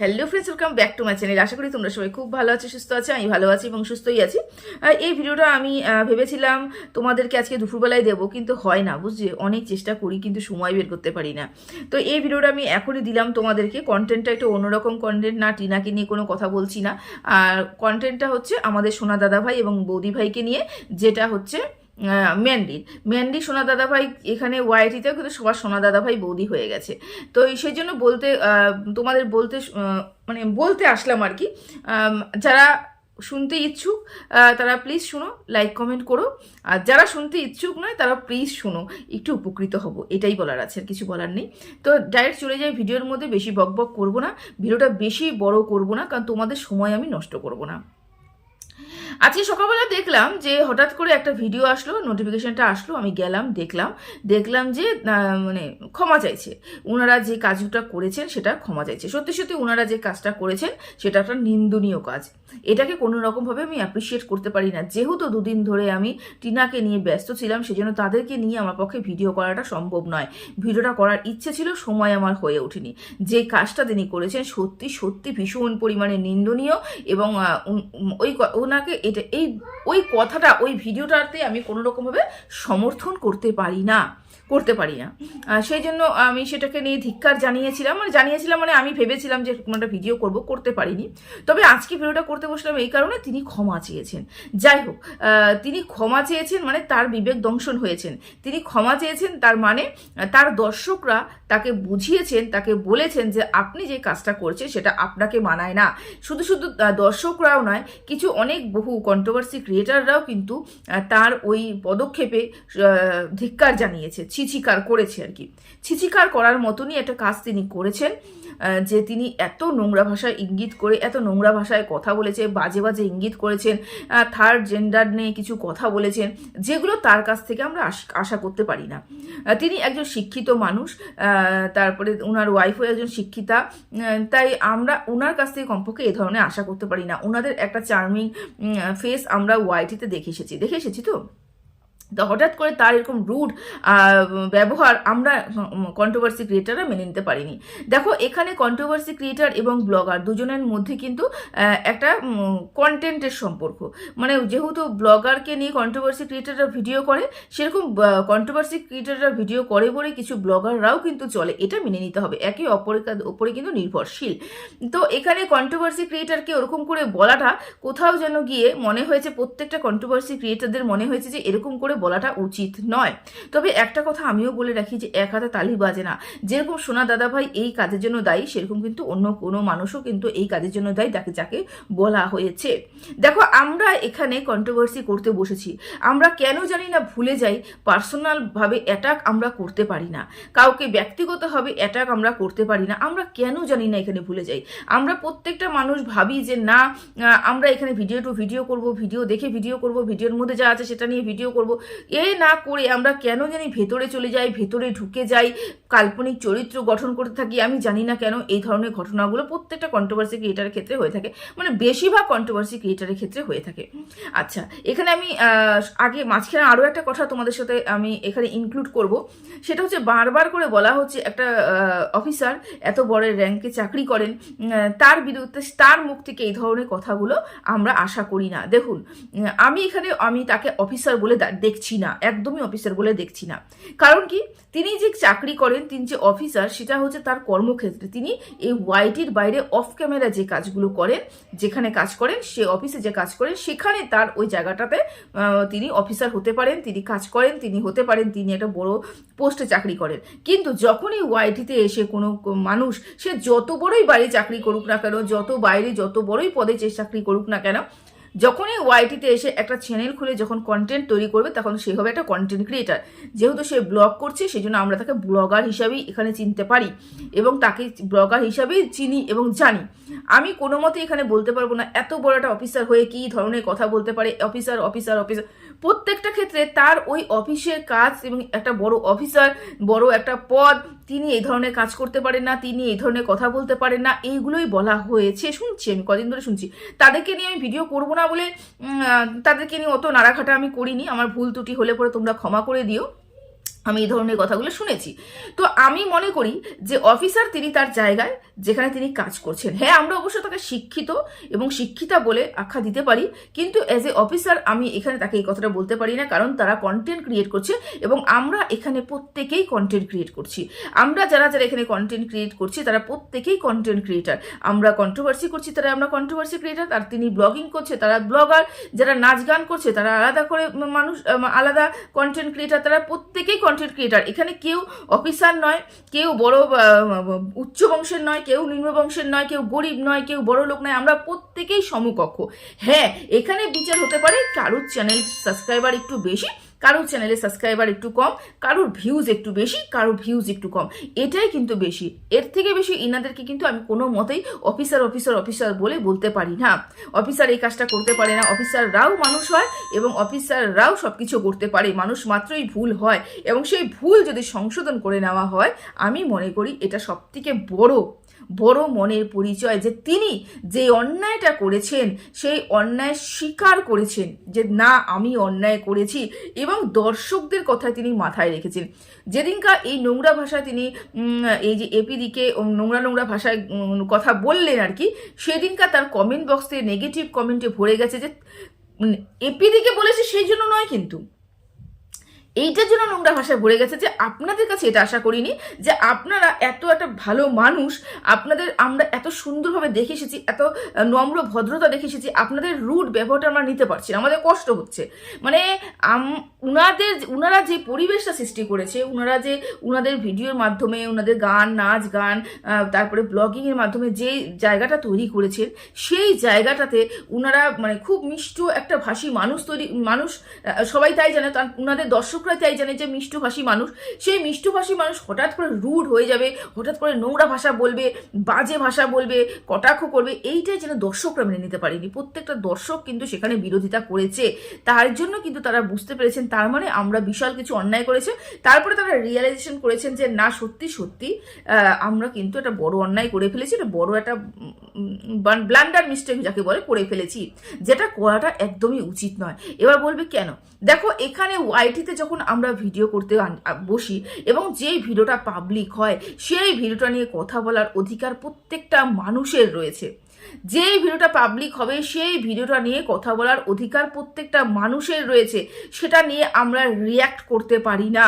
Hello friends welcome back to my channel আশা করি তোমরা সবাই খুব ভালো আছো, সুস্থ আছো, আমি ভালো আছি এবং সুস্থই আছি। এই ভিডিওটা আমি ভেবেছিলাম তোমাদেরকে আজকে দুপুরবেলায় দেবো, কিন্তু হয় না বুঝছি অনেক চেষ্টা করি, কিন্তু সময় বের করতে পারি না। তো এই ভিডিওটা আমি এখনই দিলাম তোমাদেরকে। কন্টেন্টটা একটু অন্যরকম কন্টেন্ট না টিনাকে নিয়ে কোনো কথা বলছি না। আর কন্টেন্টটা হচ্ছে আমাদের সোনা দাদা ভাই এবং বৌদি ভাইকে নিয়ে, যেটা হচ্ছে ম্যান্ডির ম্যান্ডি সোনা দাদা ভাই এখানে ওয়াইটিতেও কিন্তু সবার সোনা দাদা ভাই বৌদি হয়ে গেছে। তো সেই জন্য বলতে তোমাদের বলতে মানে বলতে আসলাম আর কি। যারা শুনতে ইচ্ছুক তারা প্লিজ শুনো লাইক কমেন্ট করো। আর যারা শুনতে ইচ্ছুক নয়, তারা প্লিজ শোনো। একটু উপকৃত হব, এটাই বলার আছে, আর কিছু বলার নেই। তো ডাইরেক্ট চলে যাই ভিডিওর মধ্যে, বেশি বক বক করব না। ভিডিওটা বেশি বড় করব না, কারণ তোমাদের সময় আমি নষ্ট করব না। আজকে সকালবেলা দেখলাম যে হঠাৎ করে একটা ভিডিও আসলো নোটিফিকেশনটা আসলো, আমি গেলাম, দেখলাম। দেখলাম যে মানে ক্ষমা চাইছে। ওনারা যে কাজটা করেছেন, সেটা ক্ষমা চাইছে। সত্যি সত্যি ওনারা যে কাজটা করেছেন, সেটা একটা নিন্দনীয় কাজ। এটাকে কোনো রকমভাবে আমি অ্যাপ্রিসিয়েট করতে পারি না। যেহেতু দুদিন ধরে আমি টিনাকে নিয়ে ব্যস্ত ছিলাম, সেজন্য তাদেরকে নিয়ে আমার পক্ষে ভিডিও করাটা সম্ভব নয়। ভিডিওটা করার ইচ্ছে ছিল, সময় আমার হয়ে ওঠেনি। যে কাজটা তিনি করেছেন, সত্যি সত্যি ভীষণ পরিমাণে নিন্দনীয় এবং ওই ওনাকে এটা এই ওই কথাটা ওই ভিডিওটাতে আমি কোনো রকমভাবে সমর্থন করতে পারি না। করতে পারি না। সেই জন্য আমি সেটাকে নিয়ে ধিক্কার জানিয়েছিলাম। মানে জানিয়েছিলাম মানে আমি ভেবেছিলাম যে এরকম একটা ভিডিও করব, করতে পারিনি। তবে আজকে ভিডিওটা করতে বসলাম এই কারণে তিনি ক্ষমা চেয়েছেন। যাই হোক তিনি ক্ষমা চেয়েছেন মানে তার বিবেক দংশন হয়েছেন। তিনি ক্ষমা চেয়েছেন তার মানে তার দর্শকরা তাকে বুঝিয়েছেন, তাকে বলেছেন যে আপনি যে কাজটা করছেন সেটা আপনাকে মানায় না। শুধু শুধু দর্শকরাও নয়, কিছু অনেক বহু কন্ট্রোভার্সি ক্রিয়েটাররাও কিন্তু তার ওই পদক্ষেপে ধিক্কার জানিয়েছে। ছিচিকার করেছে আর কি। ছিচিকার করার মতনই একটা কাজ তিনি করেছেন যে তিনি এত নোংরা ভাষায় ইঙ্গিত করে, এত নোংরা ভাষায় কথা বলেছে, বাজে বাজে ইঙ্গিত করেছেন থার্ড জেন্ডার নিয়ে কিছু কথা বলেছেন, যেগুলো তার কাছ থেকে আমরা আশ- করতে পারি না। তিনি একজন শিক্ষিত মানুষ তারপরে ওনার ওয়াইফও একজন শিক্ষিতা তাই আমরা ওনার কাছ থেকে কমপক্ষে এ ধরনের আশা করতে পারি না। ওনাদের একটা চার্মিং ফেস আমরা ওয়াইটিতে দেখে এসেছি। দেখে এসেছি তো? তো হঠাৎ করে তার এরকম রুড ব্যবহার আমরা কন্ট্রোভার্সি ক্রিয়েটাররা মেনে নিতে পারিনি। দেখো, এখানে কন্ট্রোভার্সি ক্রিয়েটার এবং ব্লগার দুজনের মধ্যে কিন্তু একটা কন্টেন্টের সম্পর্ক। মানে যেহেতু ব্লগারকে নিয়ে কন্ট্রোভার্সি ক্রিয়েটাররা ভিডিও করে, সেরকম কন্ট্রোভার্সি ক্রিয়েটাররা ভিডিও করে বলে কিছু ব্লগাররাও কিন্তু চলে। এটা মেনে নিতে হবে। একে অপরের ওপরে কিন্তু নির্ভরশীল। তো এখানে কন্ট্রোভার্সি ক্রিয়েটারকে ওরকম করে বলাটা কোথাও যেন গিয়ে মনে হয়েছে, প্রত্যেকটা কন্ট্রোভার্সি ক্রিয়েটারদের মনে হয়েছে যে এরকম করে বলাটা উচিত নয়। তবে একটা কথা আমিও বলে রাখি যে এক হাতে তালি বাজে না। যেরকম সোনা দাদা ভাই এই কাজের জন্য দায়ী, সেরকম কিন্তু অন্য কোনো মানুষও কিন্তু এই কাজের জন্য দায়ী তাকে যাকে বলা হয়েছে। দেখো, আমরা এখানে কন্ট্রোভার্সি করতে বসেছি। আমরা কেন জানি না ভুলে যাই পার্সোনালভাবে অ্যাটাক আমরা করতে পারি না। কাউকে ব্যক্তিগতভাবে অ্যাটাক আমরা করতে পারি না। আমরা কেন জানি না এখানে ভুলে যাই। আমরা প্রত্যেকটা মানুষ ভাবি যে না আমরা এখানে ভিডিও টু ভিডিও করব ভিডিও দেখে ভিডিও করব ভিডিওর মধ্যে যা আছে সেটা নিয়ে ভিডিও করব। এ না করে আমরা কেন জানি ভেতরে চলে যাই, ভেতরে ঢুকে যাই, কাল্পনিক চরিত্র গঠন করতে থাকি, আমি জানি না কেন এই ধরনের ঘটনাগুলো প্রত্যেকটা কন্ট্রোভার্সি ক্রিয়েটারের ক্ষেত্রে হয়ে থাকে মানে বেশিরভাগ কন্ট্রোভার্সি ক্রিয়েটারের ক্ষেত্রে হয়ে থাকে। আচ্ছা এখানে আমি আগে মাঝখানে আরও একটা কথা তোমাদের সাথে আমি এখানে ইনক্লুড করব, সেটা হচ্ছে বারবার করে বলা হচ্ছে একটা অফিসার এত বড় র্যাঙ্কে চাকরি করেন তার বিরুদ্ধে, তার মুখ থেকে এই ধরনের কথাগুলো আমরা আশা করি না। দেখুন আমি এখানে, আমি তাকে অফিসার বলে দা- দেখছি না, একদমই অফিসার বলে দেখছি না। কারণ কি, তিনি যে চাকরি করেন, তিনি যে অফিসার সেটা হচ্ছে তার কর্মক্ষেত্রে। তিনি এই ওয়াইটির বাইরে অফ ক্যামেরা যে কাজগুলো করেন, যেখানে কাজ করেন, সে অফিসে যে কাজ করেন, সেখানে তার ওই জায়গাটাতে তিনি অফিসার হতে পারেন, তিনি কাজ করেন, তিনি হতে পারেন, তিনি একটা বড় পোস্টে চাকরি করেন। কিন্তু যখনই ওয়াইটিতে এসে কোনো মানুষ, সে যত বড়ই বাইরে চাকরি করুক না কেন, যত বাইরে যত বড়ই পদে যে চাকরি করুক না কেন যখনই ওয়াইটিতে এসে একটা চ্যানেল খুলে যখন কন্টেন্ট তৈরি করবে, তখন সে হবে একটা কন্টেন্ট ক্রিয়েটার যেহেতু সে ব্লগ করছে সেই জন্য আমরা তাকে ব্লগার হিসাবেই এখানে চিনতে পারি এবং তাকে ব্লগার হিসাবেই চিনি এবং জানি। আমি কোনো মতে এখানে বলতে পারব না, এত বড় একটা অফিসার হয়ে কী ধরনের কথা বলতে পারে অফিসার অফিসার অফিসার প্রত্যেকটা ক্ষেত্রে তার ওই অফিসের কাজ এবং একটা বড় অফিসার, বড় একটা পদ, তিনি এই ধরনের কাজ করতে পারেন না, তিনি এই ধরনের কথা বলতে পারেন না, এইগুলোই বলা হয়েছে। শুনছি আমি, কদিন ধরে শুনছি। তাদেরকে নিয়ে আমি ভিডিও করব না বলে তাদেরকে নিয়ে অত নাড়াঘাটা আমি করিনি। আমার ভুল ত্রুটি হলে পরে তোমরা ক্ষমা করে দিও। আমি এই ধরনের কথাগুলো শুনেছি। তো আমি মনে করি যে অফিসার তিনি তার জায়গায় যেখানে তিনি কাজ করছেন। হ্যাঁ আমরা অবশ্য তাকে শিক্ষিত এবং শিক্ষিতা বলে আখ্যা দিতে পারি, কিন্তু অ্যাজ এ অফিসার আমি এখানে তাকে এই কথাটা বলতে পারি না, কারণ তারা কন্টেন্ট ক্রিয়েট করছে এবং আমরা এখানে প্রত্যেকেই কন্টেন্ট ক্রিয়েট করছি। আমরা যারা যারা এখানে কন্টেন্ট ক্রিয়েট করছি, তারা প্রত্যেকেই কন্টেন্ট ক্রিয়েটার আমরা কন্ট্রোভার্সি করছি, তারা আমরা কন্ট্রোভার্সি ক্রিয়েটার আর তিনি ব্লগিং করছে, তারা ব্লগার যারা নাচ গান করছে, তারা আলাদা করে মানুষ, আলাদা কন্টেন্ট ক্রিয়েটার তারা প্রত্যেকেই কন্টেন্ট ক্রিয়েটার এখানে কেউ অফিসার নয়, কেউ বড় উচ্চ বংশের নয়, কেউ নিম্ন বংশের নয়, কেউ গরিব নয়, কেউ বড় লোক নয়, আমরা প্রত্যেকেই সমকক্ষ। হ্যাঁ এখানে বিচার হতে পারে, কারোর চ্যানেল সাবস্ক্রাইবার একটু বেশি কারোর চ্যানেলে সাবস্ক্রাইবার একটু কম, কারোর ভিউজ একটু বেশি, কারোর ভিউজ একটু কম। এটাই কিন্তু বেশি। এর থেকে বেশি ইনাদেরকে কিন্তু আমি কোনো মতেই অফিসার অফিসার অফিসার বলে বলতে পারি না। অফিসার এই কাজটা করতে পারে না। অফিসাররাও মানুষ হয় এবং অফিসাররাও সব কিছু করতে পারে। মানুষ মাত্রই ভুল হয় এবং সেই ভুল যদি সংশোধন করে নেওয়া হয়, আমি মনে করি এটা সবথেকে বড় বড় মনের পরিচয় যে তিনি যে অন্যায়টা করেছেন, সেই অন্যায় স্বীকার করেছেন যে না, আমি অন্যায় করেছি এবং দর্শকদের কথা তিনি মাথায় রেখেছেন। যেদিনকার এই নোংরা ভাষা তিনি এই যে এপিদিকে নোংরা নোংরা ভাষায় কথা বললেন আর কি, সেদিনকার তার কমেন্ট বক্সে নেগেটিভ কমেন্টে ভরে গেছে যে এপিদিকে বলেছে সেই জন্য নয় কিন্তু। এইটার জন্য নোংরা ভাষায় ভরে গেছে যে আপনাদের কাছে এটা আশা করিনি, যে আপনারা এত একটা ভালো মানুষ, আপনাদের আমরা এত সুন্দরভাবে দেখে এসেছি, এত নম্র ভদ্রতা দেখে এসেছি, আপনাদের রুট ব্যবহারটা আমরা নিতে পারছি না, আমাদের কষ্ট হচ্ছে। মানে উনাদের, উনারা যে পরিবেশটা সৃষ্টি করেছে, উনারা যে, উনাদের ভিডিওর মাধ্যমে, উনাদের গান, নাচ গান তারপরে ব্লগিংয়ের মাধ্যমে যে জায়গাটা তৈরি করেছেন সেই জায়গাটাতে উনারা মানে খুব মিষ্ট একটা ভাষী মানুষ তৈরি, মানুষ সবাই তাই জানে, তার, উনাদের দর্শকরা তাই জানে যে মিষ্টভাষী মানুষ, সেই মিষ্টভাষী মানুষ হঠাৎ করে রুড হয়ে যাবে, হঠাৎ করে নোংরা ভাষা বলবে, বাজে ভাষা বলবে, কটাক্ষ করবে, এইটাই যেন দর্শকরা মেনে নিতে পারেনি। প্রত্যেকটা দর্শক কিন্তু সেখানে বিরোধিতা করেছে। তার জন্য কিন্তু তারা বুঝতে পেরেছেন, তার মানে আমরা বিশাল কিছু অন্যায় করেছে। তারপরে তারা রিয়েলাইজেশন করেছেন যে, না, সত্যি সত্যি আমরা কিন্তু একটা বড় অন্যায় করে ফেলেছি এটা বড় একটা ব্লান্ডার মিস্টেক যাকে বলে, করে ফেলেছি। যেটা করাটা একদমই উচিত নয়। এবার বলবে কেন? দেখো, এখানে ওয়াইটিতে যখন আমরা ভিডিও করতে বসি এবং যেই ভিডিওটা পাবলিক হয়, সেই ভিডিওটা নিয়ে কথা বলার অধিকার প্রত্যেকটা মানুষের রয়েছে। যেই ভিডিওটা পাবলিক হবে, সেই ভিডিওটা নিয়ে কথা বলার অধিকার প্রত্যেকটা মানুষের রয়েছে। সেটা নিয়ে আমরা রিয়্যাক্ট করতে পারি না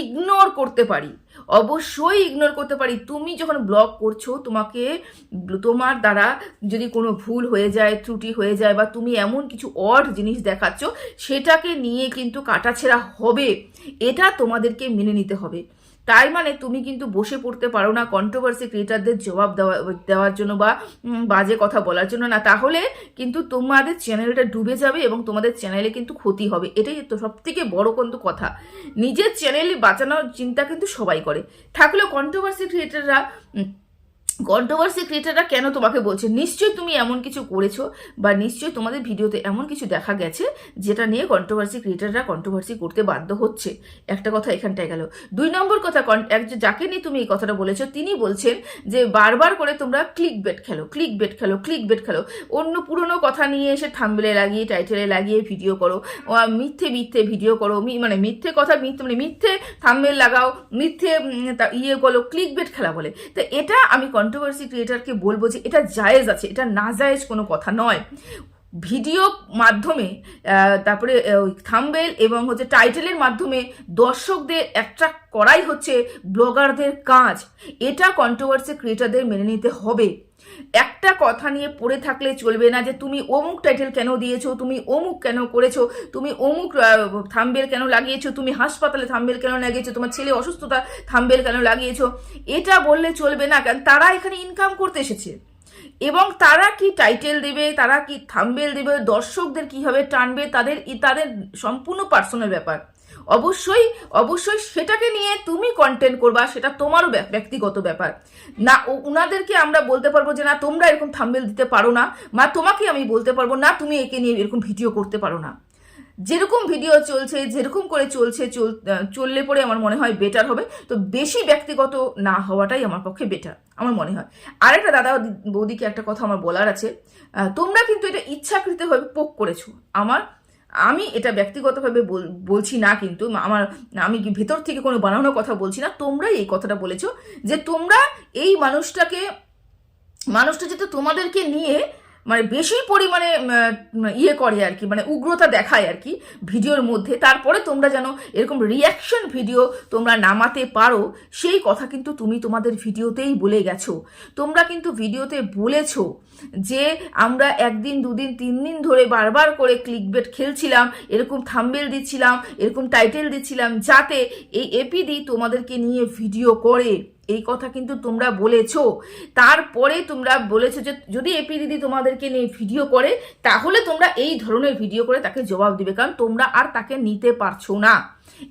ইগনোর করতে পারি। অবশ্যই ইগনোর করতে পারি। তুমি যখন ব্লগ করছ, তোমাকে তোমার দ্বারা যদি কোনো ভুল হয়ে যায়, ত্রুটি হয়ে যায় বা তুমি এমন কিছু অড জিনিস দেখাচ্ছ, সেটাকে নিয়ে কিন্তু কাটাছেড়া হবে। এটা তোমাদেরকে মেনে নিতে হবে। তাই মানে তুমি কিন্তু বসে পড়তে পারো না কন্ট্রোভার্সি ক্রিয়েটারদের জবাব দেওয়া, দেওয়ার জন্য বা বাজে কথা বলার জন্য না। তাহলে কিন্তু তোমাদের চ্যানেলটা ডুবে যাবে এবং তোমাদের চ্যানেলে কিন্তু ক্ষতি হবে। এটাই তো সব থেকে বড় কিন্তু কথা। নিজের চ্যানেল বাঁচানোর চিন্তা কিন্তু সবাই করে। থাকলেও কন্ট্রোভার্সি ক্রিয়েটাররা কন্ট্রোভার্সি ক্রিয়েটাররা কেন তোমাকে বলছে? নিশ্চয়ই তুমি এমন কিছু করেছ বা নিশ্চয়ই তোমাদের ভিডিওতে এমন কিছু দেখা গেছে যেটা নিয়ে কন্ট্রোভার্সি ক্রিয়েটাররা কন্ট্রোভার্সি করতে বাধ্য হচ্ছে। একটা কথা এখানটায় গেল। দুই নম্বর কথা যাকে নিয়ে তুমি এই কথাটা বলেছ, তিনি বলছেন যে বারবার করে তোমরা ক্লিক বেট খেলো ক্লিক বেট খেলো ক্লিক বেট খেলো। অন্য পুরনো কথা নিয়ে এসে থাম্বেলে লাগিয়ে, টাইটেলে লাগিয়ে ভিডিও করো। মিথ্যে মিথ্যে ভিডিও করো মানে মিথ্যে কথা মানে মিথ্যে থাম্বেল লাগাও, মিথ্যে ইয়ে করো ক্লিক বেট খেলা বলে। তো এটা আমি কন্ট্রোভার্সি ক্রিয়েটারকে বলব যে এটা জায়েজ আছে, এটা না জায়েজ কোনো কথা নয়। ভিডিও মাধ্যমে তারপরে ওই থাম্বেল এবং হচ্ছে টাইটেলের মাধ্যমে দর্শকদের অ্যাট্রাক্ট করাই হচ্ছে ব্লগারদের কাজ। এটা কন্ট্রোভার্সি ক্রিয়েটারদের মেনে নিতে হবে। একটা কথা নিয়ে পড়ে থাকলে চলবে না যে তুমি অমুক টাইটেল কেন দিয়েছ, তুমি অমুক কেন করেছ, তুমি অমুক থাম্বেল কেন লাগিয়েছো, তুমি হাসপাতালে থাম্বেল কেন লাগিয়েছো, তোমার ছেলে অসুস্থতা থাম্বেল কেন লাগিয়েছো, এটা বললে চলবে না কারণ তারা এখানে ইনকাম করতে এসেছে। এবং তারা কি টাইটেল দেবে, তারা কি থাম্বেল দেবে, দর্শকদের কীভাবে টানবে, তাদের তাদের সম্পূর্ণ পার্সোনাল ব্যাপার। অবশ্যই অবশ্যই সেটাকে নিয়ে তুমি কন্টেন্ট করবা, সেটা তোমারও ব্য- ব্যক্তিগত ব্যাপার। না ও- উনাদেরকে আমরা বলতে পারব যে, না, তোমরা এরকম থাম্বেল দিতে পারো না, বা তোমাকে আমি বলতে পারব, না, তুমি একে নিয়ে এরকম ভিডিও করতে পারো না। যেরকম ভিডিও চলছে, যেরকম করে চলছে, চল চললে পরে আমার মনে হয় বেটার হবে। তো বেশি ব্যক্তিগত না হওয়াটাই আমার পক্ষে বেটার আমার মনে হয়। আরেকটা দাদা বৌদিকে একটা কথা আমার বলার আছে। তোমরা কিন্তু এটা ইচ্ছাকৃতভাবে পোক করেছ। আমার আমি এটা ব্যক্তিগতভাবে বল- বলছি না কিন্তু আমার, আমি ভেতর থেকে কোনো বানানোর কথা বলছি না, তোমরাই এই কথাটা বলেছ যে তোমরা এই মানুষটাকে, মানুষটা যেটা তোমাদেরকে নিয়ে মানে বেশি পরিমাণে ইয়ে করে আর কি মানে উগ্রতা দেখায় আর কি ভিডিওর মধ্যে। তারপরে তোমরা যেন এরকম রিয়াকশন ভিডিও তোমরা নামাতে পারো, সেই কথা কিন্তু তুমি তোমাদের ভিডিওতেই বলে গেছো। তোমরা কিন্তু ভিডিওতে বলেছ যে আমরা একদিন, দুদিন, তিন দিন ধরে বারবার করে ক্লিকবেট খেলছিলাম, এরকম থাম্বেল দিচ্ছিলাম, এরকম টাইটেল দিচ্ছিলাম, যাতে এই এপিডি তোমাদেরকে নিয়ে ভিডিও করে। এই কথা কিন্তু তোমরা বলেছ। তারপরে তোমরা বলেছ যে, যদি এপি দিদি তোমাদেরকে নিয়ে ভিডিও করে, তাহলে তোমরা এই ধরনের ভিডিও করে তাকে জবাব দিবে, কারণ তোমরা আর তাকে নিতে পারছ না।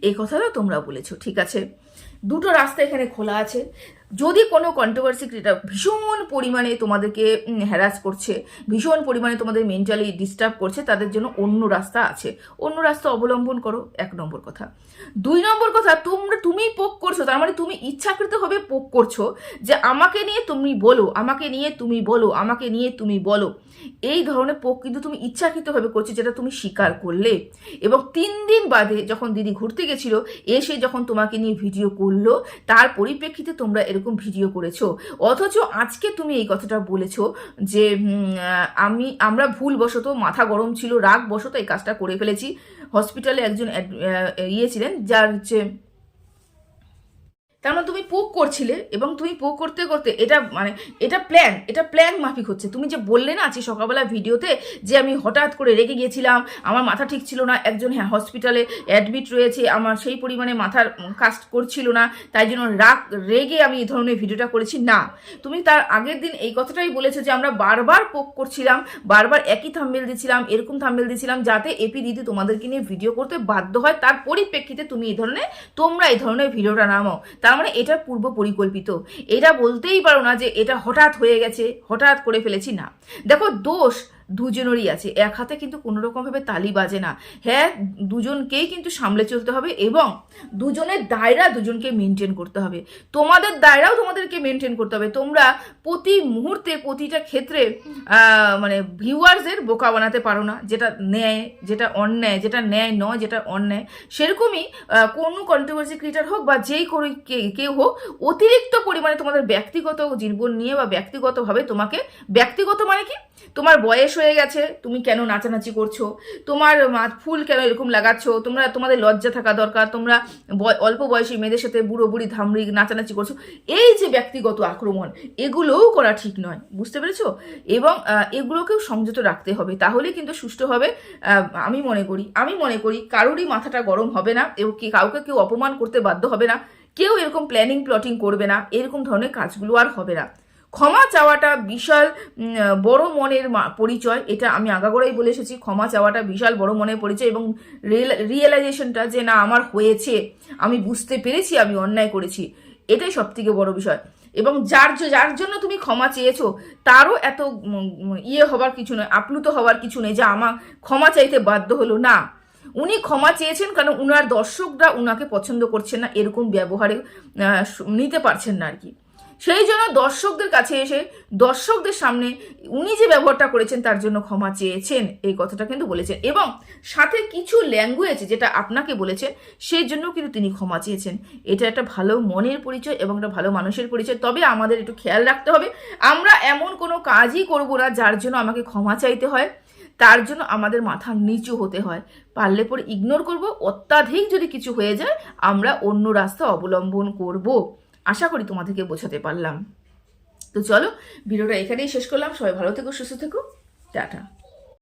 এই কথাটা তোমরা বলেছ, ঠিক আছে? দুটো রাস্তা এখানে খোলা আছে। যদি কোনো কন্ট্রোভার্সি ক্রিয়েটার ভীষণ পরিমাণে তোমাদেরকে হ্যারাস করছে, ভীষণ পরিমাণে তোমাদের মেন্টালি ডিস্টার্ব করছে, তাদের জন্য অন্য রাস্তা আছে। অন্য রাস্তা অবলম্বন করো, এক নম্বর কথা। দুই নম্বর কথা, তোমরা, তুমি পোক করছ, তার মানে তুমি ইচ্ছাকৃতভাবে পোক করছ যে আমাকে নিয়ে তুমি বলো, আমাকে নিয়ে তুমি বলো, আমাকে নিয়ে তুমি বলো। এই ধরনের পোক কিন্তু তুমি ইচ্ছাকৃতভাবে করছ, যেটা তুমি স্বীকার করলে। এবং তিন দিন বাদে যখন দিদি ঘুরতে গেছিল, এসে যখন তোমাকে নিয়ে ভিডিও করল, তার পরিপ্রেক্ষিতে তোমরা এরকম ভিডিও করেছ? অথচ আজকে তুমি এই কথাটা বলেছ যে আমি, আমরা ভুলবশত, মাথা গরম ছিল রাগ বশত এই কাজটা করে ফেলেছি। হসপিটালে একজন ইয়ে ছিলেন, যার হচ্ছে তার মানে তুমি পোক করছিলে এবং তুমি পোক করতে করতে এটা মানে এটা প্ল্যান এটা প্ল্যান মাফিক হচ্ছে। তুমি যে বললে না আজকে সকালবেলা ভিডিওতে যে আমি হঠাৎ করে রেগে গিয়েছিলাম, আমার মাথা ঠিক ছিল না, একজন হ্যাঁ হসপিটালে অ্যাডমিট রয়েছে, আমার সেই পরিমাণে মাথার কাজ করছিল না, তাই জন্য রাগ, রেগে আমি এই ধরনের ভিডিওটা করেছি। না, তুমি তার আগের দিন এই কথাটাই বলেছ যে আমরা বারবার পোক করছিলাম, বারবার একই থাম্বেল দিছিলাম এরকম থাম্বেল দিছিলাম যাতে এপি দিদি তোমাদেরকে নিয়ে ভিডিও করতে বাধ্য হয়। তার পরিপ্রেক্ষিতে তুমি এই ধরনের, তোমরা এই ধরনের ভিডিওটা নামাও। তার মানে এটা পূর্ব পরিকল্পিত। এটা বলতেই পারো না যে এটা হঠাৎ হয়ে গেছে, হঠাৎ করে ফেলেছি, না। দেখো দোষ দুজনেরই আছে। এক হাতে কিন্তু কোনো রকমভাবে তালি বাজে না। হ্যাঁ দুজনকেই কিন্তু সামলে চলতে হবে এবং দুজনের দায়রা দুজনকে মেনটেন করতে হবে। তোমাদের দায়রাও তোমাদেরকে মেনটেন করতে হবে। তোমরা প্রতি মুহূর্তে, প্রতিটা ক্ষেত্রে মানে ভিউয়ার্সদের বোকা বানাতে পারো না। যেটা ন্যায়, যেটা অন্যায়, যেটা ন্যায় নয়, যেটা অন্যায়। সেরকমই কোনো কন্ট্রোভার্সি ক্রিয়েটার হোক বা যেই করে কেউ হোক, অতিরিক্ত পরিমাণে তোমাদের ব্যক্তিগত জীবন নিয়ে বা ব্যক্তিগতভাবে তোমাকে, ব্যক্তিগত মানে কি? তোমার বয়স হয়ে গেছে। তুমি কেন নাচানাচি করছ? তোমার ফুল কেন এরকম লাগাচ্ছ? তোমরা তোমাদের লজ্জা থাকা দরকার। তোমরা অল্প বয়সী মেয়েদের সাথে বুড়ো বুড়ি ধামড়ি নাচানাচি করছ। এই যে ব্যক্তিগত আক্রমণ এগুলোও করা ঠিক নয়। বুঝতে পেরেছ? এবং এগুলোকেও সংযত রাখতে হবে। তাহলে কিন্তু সুষ্ঠুভাবে আহ, আমি মনে করি আমি মনে করি কারোরই মাথাটা গরম হবে না। এবং কি কাউকে কেউ অপমান করতে বাধ্য হবে না। কেউ এরকম প্ল্যানিং প্লটিং করবে না। এরকম ধরনের কাজগুলো আর হবে না। ক্ষমা চাওয়াটা বিশাল বড় মনের পরিচয়, এটা আমি আগাগোড়াই বলে এসেছি। ক্ষমা চাওয়াটা বিশাল বড় মনের পরিচয় এবং রিয়েলাইজেশনটা যে না, আমার হয়েছে, আমি বুঝতে পেরেছি, আমি অন্যায় করেছি, এটাই সব থেকে বড় বিষয়। এবং যার যার জন্য তুমি ক্ষমা চেয়েছো, তারও এত ইয়ে হবার কিছু নয়, আপ্লুত হওয়ার কিছু নেই যে আমার ক্ষমা চাইতে বাধ্য হলো। না, উনি ক্ষমা চেয়েছেন কারণ উনার দর্শকরা উনাকে পছন্দ করছেন না, এরকম ব্যবহারে নিতে পারছেন না আর কি। সেই জন্য দর্শকদের কাছে এসে দর্শকদের সামনে উনি যে ব্যবহারটা করেছেন, তার জন্য ক্ষমা চেয়েছেন, এই কথাটা কিন্তু বলেছেন। এবং সাথে কিছু ল্যাঙ্গুয়েজ যেটা আপনাকে বলেছেন সেই জন্য কিন্তু তিনি ক্ষমা চেয়েছেন। এটা একটা ভালো মনের পরিচয় এবং একটা ভালো মানুষের পরিচয়। তবে আমাদের একটু খেয়াল রাখতে হবে, আমরা এমন কোনো কাজই করব না যার জন্য আমাকে ক্ষমা চাইতে হয়, তার জন্য আমাদের মাথা নিচু হতে হয়। পারলে পরে ইগনোর করব, অত্যাধিক যদি কিছু হয়ে যায়, আমরা অন্য রাস্তা অবলম্বন করব। আশা করি তোমাদেরকে বোঝাতে পারলাম। তো চলো, ভিডিওটা এখানেই শেষ করলাম। সবাই ভালো থেকো, সুস্থ থেকো। টাটা।